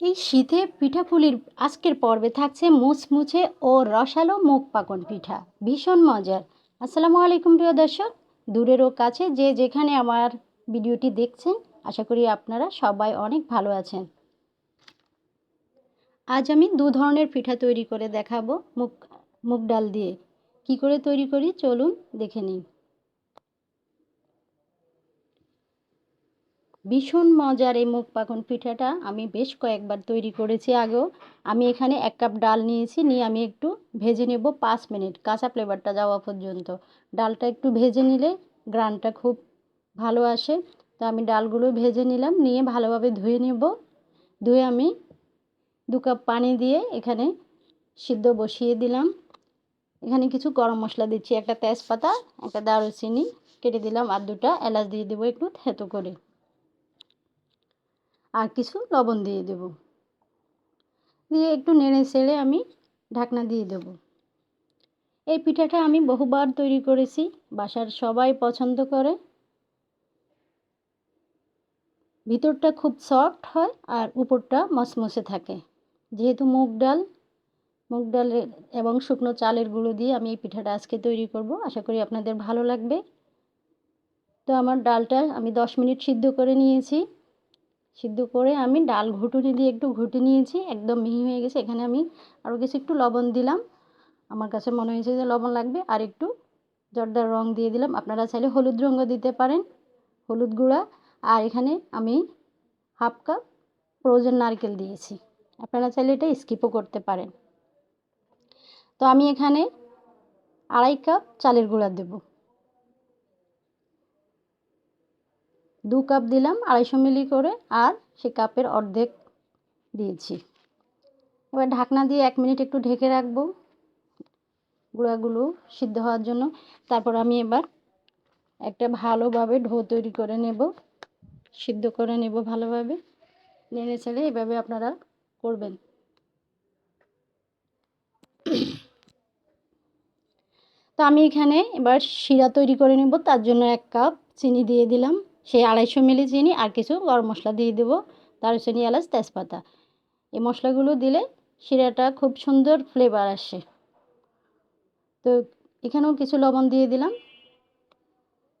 এই শীতে পিঠাপুলির আজকের পর্বে থাকছে মুচমুচে ও রসালো মুখ পাকন পিঠা। ভীষণ মজার। আসসালামু আলাইকুম, প্রিয় দর্শক। দূরের ও কাছে যে যেখানে আমার ভিডিওটি দেখছেন, আশা করি আপনারা সবাই অনেক ভালো আছেন। আজ আমি দু ধরনের পিঠা তৈরি করে দেখাবো মুখ মুগ ডাল দিয়ে। কি করে তৈরি করি? চলুন দেখে নিন ভীষণ মজার এই মুখ পাকন পিঠাটা আমি বেশ কয়েকবার তৈরি করেছি আগেও। আমি এখানে এক কাপ ডাল নিয়েছি, নিয়ে আমি একটু ভেজে নেব পাঁচ মিনিট, কাঁচা ফ্লেভারটা যাওয়া পর্যন্ত। ডালটা একটু ভেজে নিলে গ্রানটা খুব ভালো আসে। তো আমি ডালগুলো ভেজে নিলাম, নিয়ে ভালোভাবে ধুয়ে নেব। ধুয়ে আমি দু কাপ পানি দিয়ে এখানে সিদ্ধ বসিয়ে দিলাম। এখানে কিছু গরম মশলা দিচ্ছি, একটা তেজপাতা, একটা দারুচিনি, কেটে দিলাম আর দুটা এলাচ দিয়ে দেবো একটু থেতো করে। আর কিছু লবণ দিয়ে দেব। দিয়ে একটু নেড়ে চেড়ে আমি ঢাকনা দিয়ে দেব। এই পিঠাটা আমি বহুবার তৈরি করেছি, বাসার সবাই পছন্দ করে। ভিতরটা খুব সফট হয় আর উপরটা মসমসে থাকে। যেহেতু মুগ ডাল, মুগ ডালের এবং শুকনো চালের গুঁড়ো দিয়ে আমি এই পিঠাটা আজকে তৈরি করব। আশা করি আপনাদের ভালো লাগবে। তো আমার ডালটা আমি দশ মিনিট সিদ্ধ করে নিয়েছি। সিদ্ধ করে আমি ডাল ঘুটুনি দিয়ে একটু ঘুটে নিয়েছি, একদম মিহি হয়ে গেছে। এখানে আমি আরও কিছু একটু লবণ দিলাম। আমার কাছে মনে হয়েছে যে লবণ লাগবে। আর একটু জর্দার রং দিয়ে দিলাম। আপনারা চাইলে হলুদ রঙও দিতে পারেন, হলুদ গুঁড়া। আর এখানে আমি হাফ কাপ ফ্রোজেন নারকেল দিয়েছি। আপনারা চাইলে এটা স্কিপও করতে পারেন। তো আমি এখানে আড়াই কাপ চালের গুঁড়া দেবো। দু কাপ দিলাম আড়াইশো মিলি করে আর সে কাপের অর্ধেক দিয়েছি। এবার ঢাকনা দিয়ে এক মিনিট একটু ঢেকে রাখব গুঁড়াগুলো সিদ্ধ হওয়ার জন্য। তারপর আমি এবার একটা ভালোভাবে ঢো তৈরি করে নেব, সিদ্ধ করে নেব ভালোভাবে। নেড়ে ছেড়ে এভাবে আপনারা করবেন। তো আমি এখানে এবার শিরা তৈরি করে নেব, তার জন্য এক কাপ চিনি দিয়ে দিলাম। সেই আড়াইশো মিলি চিনি আর কিছু গরম মশলা দিয়ে দেবো। দারুচিনি, এলাচ, তেজপাতা। এই মশলাগুলো দিলে শিরাটা খুব সুন্দর ফ্লেভার আসে। তো এখানেও কিছু লবণ দিয়ে দিলাম।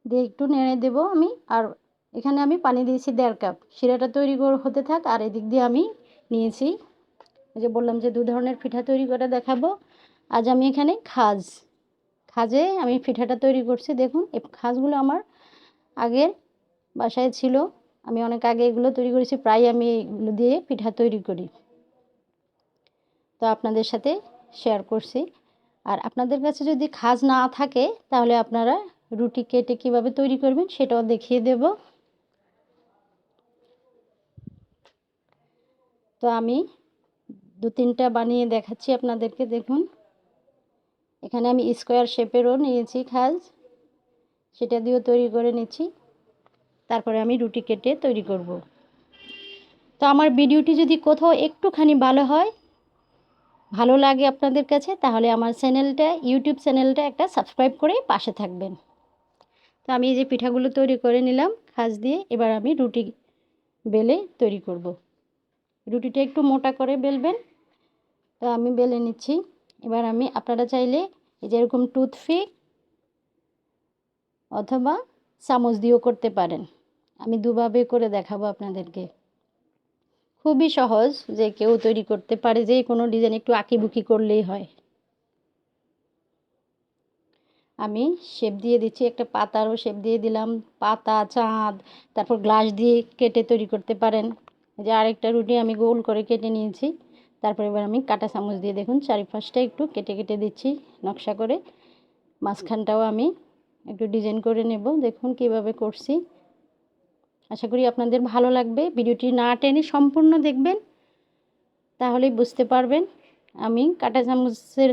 দিয়ে একটু নেড়ে দেব আমি। আর এখানে আমি পানি দিয়েছি দেড় কাপ। শিরাটা তৈরি হতে থাক। আর এদিক দিয়ে আমি নিয়েছি। যে বললাম যে দু ধরনের পিঠা তৈরি করে দেখাবো। আজ আমি এখানে খাজ। খাজে আমি পিঠাটা তৈরি করছি। দেখুন, এই খাজগুলো আমার আগের বাসায় ছিল। আমি অনেক আগে এগুলো তৈরি করেছি, প্রায় আমি এগুলো দিয়ে পিঠা তৈরি করি। তো আপনাদের সাথে শেয়ার করছি। আর আপনাদের কাছে যদি খাজ না থাকে, তাহলে আপনারা রুটি কেটে কীভাবে তৈরি করবেন সেটাও দেখিয়ে দেব। তো আমি দু তিনটা বানিয়ে দেখাচ্ছি আপনাদেরকে, দেখুন। এখানে আমি স্কোয়ার শেপেরও নিয়েছি খাজ। সেটা দিয়েও তৈরি করে নিচ্ছি। তারপরে আমি রুটি কেটে তৈরি করব। তো আমার ভিডিওটি যদি কোথাও একটুখানি ভালো হয়, ভালো লাগে আপনাদের কাছে, তাহলে আমার চ্যানেলটা, ইউটিউব চ্যানেলটা একটা সাবস্ক্রাইব করে পাশে থাকবেন। তো আমি এই যে পিঠাগুলো তৈরি করে নিলাম, খাস দিয়ে এবার আমি রুটি বেলে তৈরি করব। রুটিটা একটু মোটা করে বেলবেন। তো আমি বেলে নিচ্ছি। এবার আমি, আপনারা চাইলে এই যে এরকম টুথপিক অথবা চামচ দিয়েও করতে পারেন। আমি দুভাবে করে দেখাবো আপনাদেরকে। খুবই সহজ যে কেউ তৈরি করতে পারে, যে কোনো ডিজাইন একটু আঁকিবুকি করলেই হয়। আমি শেপ দিয়ে দিচ্ছি, একটা পাতারও শেপ দিয়ে দিলাম। পাতা, চাঁদ, তারপর গ্লাস দিয়ে কেটে তৈরি করতে পারেন। যে আরেকটা রুটি আমি গোল করে কেটে নিয়েছি। তারপর এবার আমি কাটা চামচ দিয়ে দেখুন, চারিপাশটা একটু কেটে কেটে দিচ্ছি নকশা করে। মাঝখানটাও আমি একটু ডিজাইন করে নেব। দেখুন কীভাবে করছি। আশা করি আপনাদের ভালো লাগবে। ভিডিওটি না টেনে সম্পূর্ণ দেখবেন, তাহলেই বুঝতে পারবেন। আমি কাটা চামচের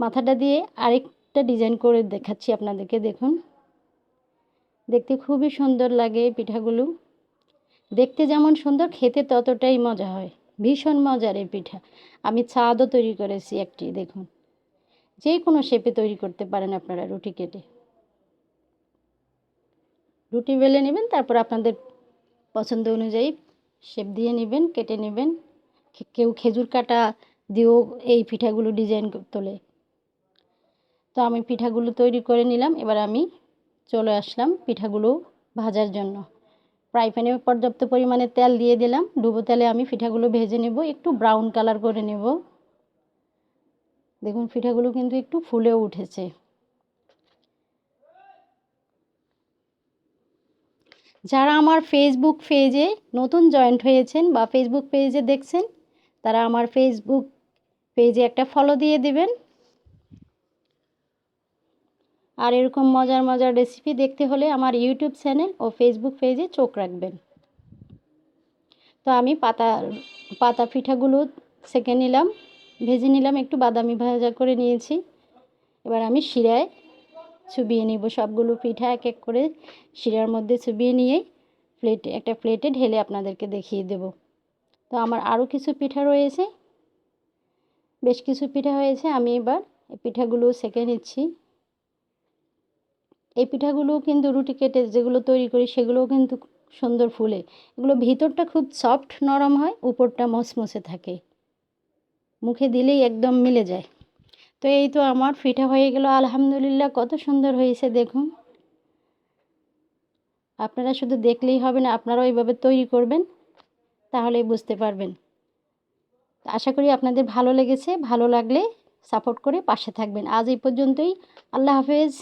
মাথাটা দিয়ে আরেকটা ডিজাইন করে দেখাচ্ছি আপনাদেরকে, দেখুন। দেখতে খুবই সুন্দর লাগে পিঠাগুলো। দেখতে যেমন সুন্দর, খেতে ততটাই মজা হয়। ভীষণ মজার এই পিঠা। আমি ছাদও তৈরি করেছি একটি, দেখুন। যে কোনো শেপে তৈরি করতে পারেন আপনারা রুটি কেটে। রুটি বেলে নেবেন, তারপর আপনাদের পছন্দ অনুযায়ী শেপ দিয়ে নেবেন, কেটে নেবেন। কেউ খেজুর কাটা দিয়েও এই পিঠাগুলো ডিজাইন তোলে। তো আমি পিঠাগুলো তৈরি করে নিলাম, এবার আমি চলে আসলাম পিঠাগুলো ভাজার জন্য। ফ্রাই প্যানে পর্যাপ্ত পরিমাণে তেল দিয়ে দিলাম, ডুবো তেলে আমি পিঠাগুলো ভেজে নেব, একটু ব্রাউন কালার করে নেব। দেখুন, পিঠাগুলো কিন্তু একটু ফুলেও উঠেছে। যারা আমার ফেসবুক পেজে নতুন জয়েন্ট হয়েছেন বা ফেসবুক পেজে দেখছেন, তারা আমার ফেসবুক পেজে একটা ফলো দিয়ে দিবেন। আর এরকম মজার মজার রেসিপি দেখতে হলে আমার ইউটিউব চ্যানেল ও ফেসবুক পেজে চোখ রাখবেন। তো আমি পাতা পাতা পিঠাগুলো সেঁকে নিলাম, ভেজে নিলাম, একটু বাদামি ভাজা করে নিয়েছি। এবার আমি শিরায় চুবিয়ে নিব। সবগুলো পিঠা এক এক করে শিরার মধ্যে চুবিয়ে নিয়ে প্লেটে একটা প্লেটে ঢেলে আপনাদেরকে দেখিয়ে দেব। তো আমার আরও কিছু পিঠা রয়েছে। বেশ কিছু পিঠা হয়েছে, আমি এবার এই পিঠাগুলো সেঁকে নিচ্ছি। এই পিঠাগুলো কিন্তু রুটি কেটে যেগুলো তৈরি করি সেগুলোও কিন্তু সুন্দর ফুলে। এগুলো ভিতরটা খুব সফট নরম হয়, উপরটা মচমচে থাকে। মুখে দিলেই একদম মিলে যায়। তো এই তো আমার ফিটা হয়ে গেল। আলহামদুলিল্লাহ, কত সুন্দর হয়েছে দেখুন। আপনারা শুধু দেখলেই হবে না আপনারা ওইভাবে তৈরি করবেন, তাহলেই বুঝতে পারবেন। আশা করি আপনাদের ভালো লেগেছে, ভালো লাগলে সাপোর্ট করে পাশে থাকবেন। আজ এই পর্যন্তই। আল্লাহ হাফেজ।